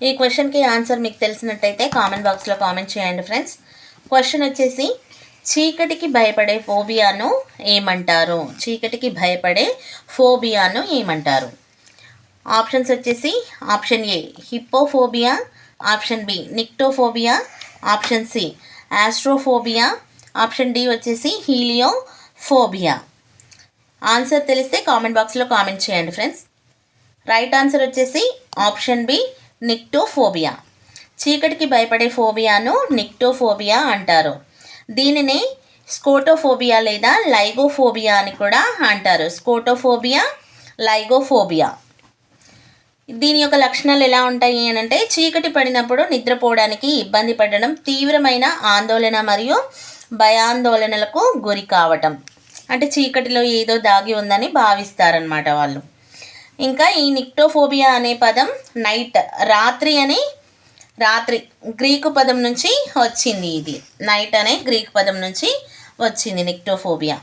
ఈ క్వశ్చన్కి ఆన్సర్ మీకు తెలిసినట్టయితే కామెంట్ బాక్స్లో కామెంట్ చేయండి ఫ్రెండ్స్ క్వశ్చన్ వచ్చేసి చీకటికి భయపడే ఫోబియాను ఏమంటారు? చీకటికి భయపడే ఫోబియాను ఏమంటారు? ఆప్షన్స్ వచ్చేసి option A hippophobia option B nyctophobia option C astrophobia option D వచ్చేసి హీలియోఫోబియా ఆన్సర్ తెలిస్తే కామెంట్ బాక్స్లో కామెంట్ చేయండి ఫ్రెండ్స్ రైట్ ఆన్సర్ వచ్చేసి ఆప్షన్ బి నిక్టోఫోబియా. చీకటికి భయపడే ఫోబియాను నిక్టోఫోబియా అంటారు. దీనిని స్కోటోఫోబియా లేదా లైగోఫోబియా అని కూడా అంటారు. స్కోటోఫోబియా లైగోఫోబియా. దీని యొక్క లక్షణాలు ఎలా ఉంటాయి అని అంటే చీకటి పడినప్పుడు నిద్రపోవడానికి ఇబ్బంది పడడం తీవ్రమైన ఆందోళన మరియు భయాందోళనలకు గురి కావటం. అంటే చీకటిలో ఏదో దాగి ఉందని భావిస్తారనమాట వాళ్ళు. ఇంకా ఈ నిక్టోఫోబియా అనే పదం నైట్ రాత్రి అని రాత్రి గ్రీకు పదం నుంచి వచ్చింది ఇది. నైట్ అనే గ్రీక్ పదం నుంచి వచ్చింది నిక్టోఫోబియా.